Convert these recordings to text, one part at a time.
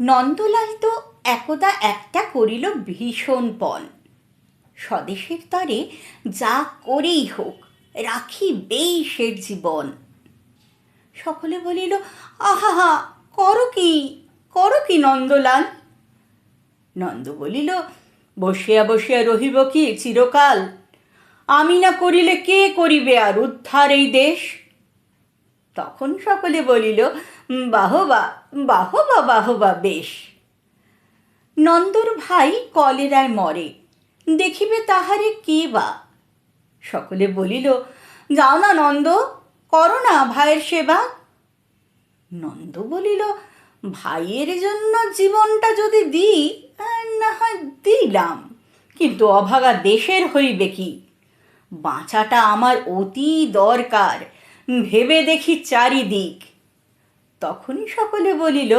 নন্দলাল তো একদা একটা করিল ভীষণ পণ স্বদেশের তরে যা করেই হোক রাখিবেই সে জীবন। সকলে বলিল, আহা করো কি করো কি নন্দলাল? নন্দ বলিল, বসিয়া বসিয়া রহিব কি চিরকাল? আমি না করিলে কে করিবে আর উদ্ধার এই দেশ? তখন সকলে বলিল বাহবা বাহবা বাহবা, বেশ। নন্দর ভাই কলেরায় মরে, দেখিবে তাহারে কে বা? সকলে বলিল, যাও না নন্দ, করো না ভাইয়ের সেবা। নন্দ বলিল, ভাইয়ের জন্য জীবনটা যদি দিই না হয় দিলাম। কিন্তু অভাগা দেশের হইবে কি? বাঁচাটা আমার অতি দরকার, ভেবে দেখি চারিদিক। তখনই সকলে বলিল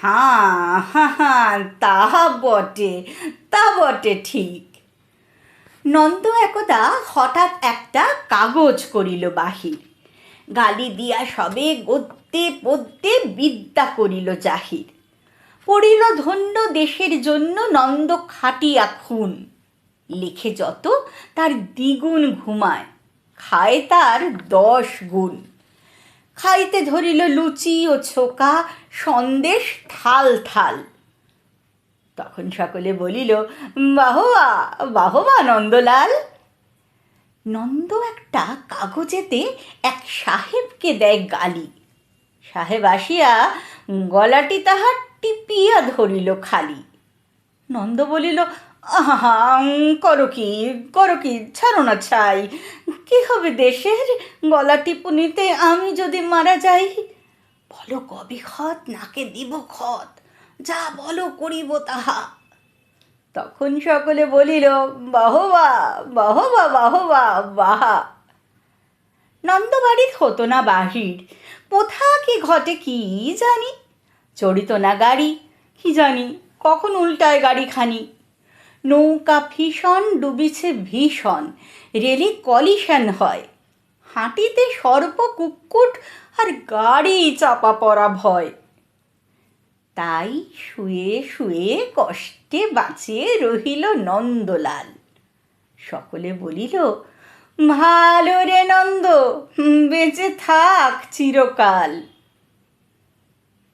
হাঁ হাঁ হাঁ তা বটে তা বটে ঠিক। নন্দ একদা হঠাৎ একটা কাগজ করিল বাহির, গালি দিয়া সবে গদ্যে পদ্যে বিদ্যা করিল জাহির। পড়িল ধন্য দেশের জন্য নন্দ খাটিয়া খুন, লিখে যত তার দ্বিগুণ ঘুমায়, খায় তার দশ গুণ। খাইতে ধরিল লুচি ও ছোকা, সন্দেশ থাল থাল। তখন সকলে বলিল, বাহবা বাহবা নন্দলাল। নন্দ একটা কাগজেতে এক সাহেবকে দেয় গালি। সাহেব আসিয়া গলাটি তাহার টিপিয়া ধরিল খালি। নন্দ বলিল আহা, করো কি করো কি, ছাড়ো না ছাই। কি হবে দেশের? গলা টিপুনিতে আমি যদি মারা যাই? বলো কবি খত, নাকে দিব খত। যা বলো করিব তাহা। তখন সকলে বলিল, বাহবা বাহবা বাহবা, বাহা। নন্দ নন্দবাড়ির হতো না বাহির। কোথা কি ঘটে কি জানি? চড়িত না গাড়ি, কি জানি? কখন উল্টায় গাড়িখানি? নৌকা ভীষণ ডুবিছে ভীষণ। রেলে কলিশন হয়। হাঁটিতে সর্প কুক্কুট আর গাড়ি চাপা পড়া ভয়। তাই শুয়ে শুয়ে কষ্টে বাঁচিয়ে রহিল নন্দলাল। সকলে বলিল, ভালো রে নন্দ বেঁচে থাক চিরকাল।